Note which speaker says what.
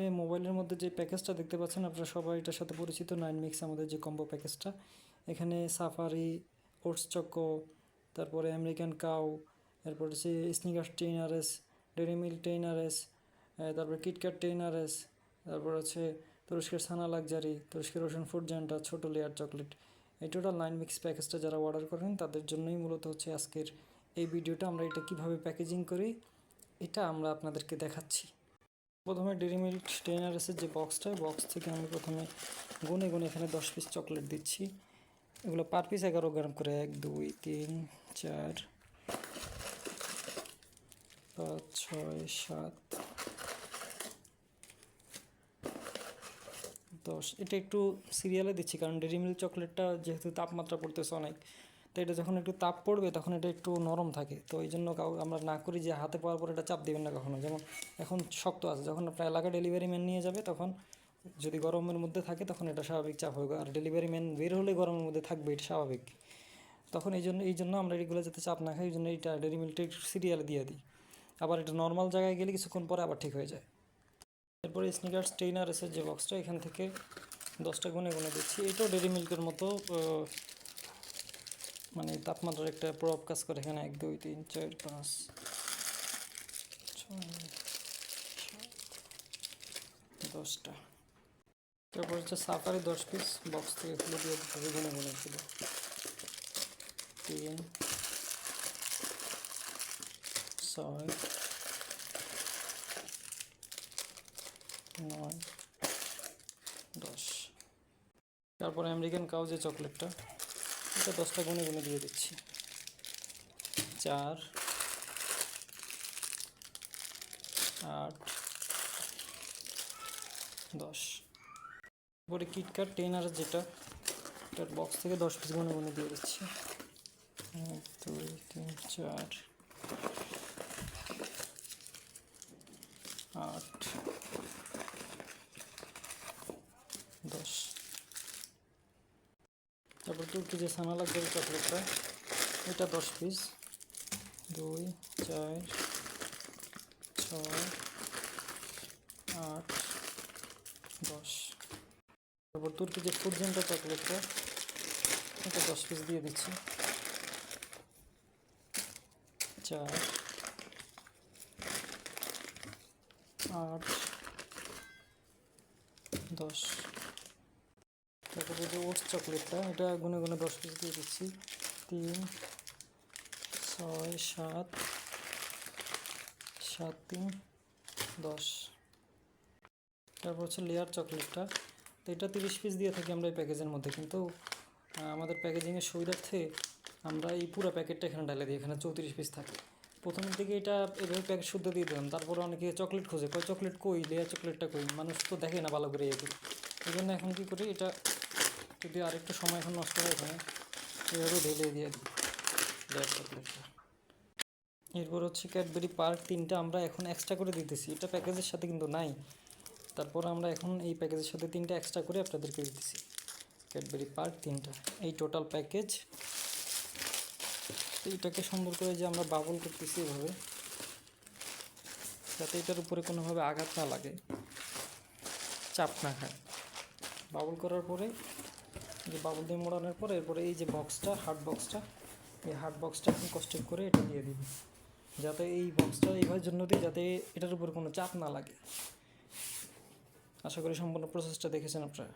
Speaker 1: এই মোবাইলের মধ্যে যে প্যাকেজটা দেখতে পাচ্ছেন আপনারা সবাই, এটার সাথে পরিচিত নাইন মিক্স আমাদের যে কম্বো প্যাকেজটা। এখানে সাফারি ওটস চকো তারপরে আমেরিকান কাউ এরপর হচ্ছে স্নিকার টেইনারেস ডেরি মিল্ক টেইনারেস তারপরে কিটক্যাট টেইনারেস তারপর হচ্ছে তুরস্কের সানা লাক্সারি তুরস্কের রোশন ফুড জানটা ছোটো লেয়ার চকলেট এই টোটাল নাইন মিক্স প্যাকেজটা যারা অর্ডার করেন, তাদের জন্যই মূলত হচ্ছে আজকের এই ভিডিওটা। আমরা এটা কীভাবে প্যাকেজিং করি, এটা আমরা আপনাদেরকে দেখাচ্ছি। প্রথমে ডেরি মিল্ক টেনারেসের যে বক্সটা, বক্স থেকে আমি প্রথমে গুনে গুনে এখানে দশ পিস চকলেট দিচ্ছি। এগুলো পার পিস এগারো গ্রাম করে, এক, দুই, তিন, চার, পাঁচ, ছয়, সাত, দশ। এটা একটু সিরিয়ালে দিচ্ছি, কারণ ডেরি মিল্ক চকলেটটা যেহেতু তাপমাত্রা পড়তেছে অনেক তো এটা যখন একটু তাপ পড়বে, তখন এটা একটু নরম থাকে। তো এই জন্য কাউ, আমরা না করি যে হাতে পাওয়ার পর এটা চাপ দেবেন না কখনো। যেমন এখন শক্ত আছে, যখন আপনার এলাকায় ডেলিভারি ম্যান নিয়ে যাবে, তখন যদি গরমের মধ্যে থাকে, তখন এটা স্বাভাবিক চাপ হবে। আর ডেলিভারি ম্যান বের হলে গরমের মধ্যে থাকবে, এটা স্বাভাবিক। তখন এই জন্য এই জন্য আমরা এগুলো যাতে চাপ না খাই, এই জন্য এইটা ডেরি মিল্কটা সিরিয়ালে দিয়ে দিই। আবার এটা নর্মাল জায়গায় গেলে কিছুক্ষণ পরে আবার ঠিক হয়ে যায়। এরপরে স্নিকার্স টেইনার এসের যে বক্সটা এখান থেকে দশটা গুনে গুনে দিচ্ছি। এটাও ডেরি মিল্কের মতো মানে তাপমাত্রার একটা প্রভাব কাজ করে এখানে এক, দুই, তিন, চার, পাঁচ দশটা। তারপর হচ্ছে সাফারি দশ পিস বক্স থেকে খুলে দিয়ে দিতে গুনে গুনে ছিল। তিন, ছয়, নয়, দশ। তারপরে আমেরিকান কাউ যে চকলেটটা। এটা দশটা গুনে গুনে দিয়ে দিচ্ছি। চার, আট, দশ। তারপরে কিটকাট টেনার যেটা, এটার বক্স থেকে দশ পিস গুনে গুনে দিয়ে দিচ্ছি। এক, দুই, তিন, চার, আট, দশ। তারপর তুর্কি যে সানা লাগবে চকলেটটা এটা দশ পিস দুই, চার, ছয়, আট, দশ। তারপর তুর্কি যে ফুডজেন্টা চকলেটটা এটা দশ পিস দিয়ে দিচ্ছি। চার, আট, দশ। তারপরে যে ওটস চকলেটটা। এটা গুনে গুনে দশ পিস দিয়ে দিচ্ছি। তিন, ছয়, সাত সাত, তিন, দশ। তারপর হচ্ছে লেয়ার চকলেটটা। তো এটা তিরিশ পিস দিয়ে থাকি আমরা এই প্যাকেজের মধ্যে। কিন্তু আমাদের প্যাকেজিংয়ের সুবিধার্থে আমরা এই পুরো প্যাকেটটা এখানে ডালে দিই। এখানে চৌত্রিশ পিস থাকে। প্রথমের দিকে এটা এভাবে প্যাকেট শুদ্ধ দিয়ে দিলাম। তারপরে অনেকে চকলেট খোঁজে। কয় চকলেট কই? লেয়ার চকলেটটা কই? মানুষ তো দেখে না ভালো করে এগুলো এই জন্য এখন কী করি, এটা যদি আরেকটু সময় এখন নষ্ট হয় এখানে এভাবে ঢেলে দিয়ে দিই। এরপর হচ্ছে ক্যাডবেরি পার্ক তিনটা আমরা এখন এক্সট্রা করে দিতেছি। এটা প্যাকেজের সাথে কিন্তু নাই। তারপর আমরা এখন এই প্যাকেজের সাথে তিনটা এক্সট্রা করে আপনাদেরকে দিতেছি। ক্যাডবেরি পার্ক তিনটা। এই টোটাল প্যাকেজ এইটাকে সুন্দর করে যে আমরা বাবল করতেছি এভাবে। যাতে এটার উপরে কোনোভাবে আঘাত না লাগে। চাপ না খায়। বাবল করার পরে যে বাবল দিয়ে মোড়ানোর পর এরপরে এই যে বক্সটা হার্ড বক্সটা এই হার্ড বক্সটা এখন কষ্ট করে এটা দিয়ে দিবি। যাতে এই বক্সটা এইভাবে জন্য দিই যাতে এটার উপর কোনো চাপ না লাগে। আশা করি সম্পূর্ণ প্রসেসটা দেখেছেন আপনারা।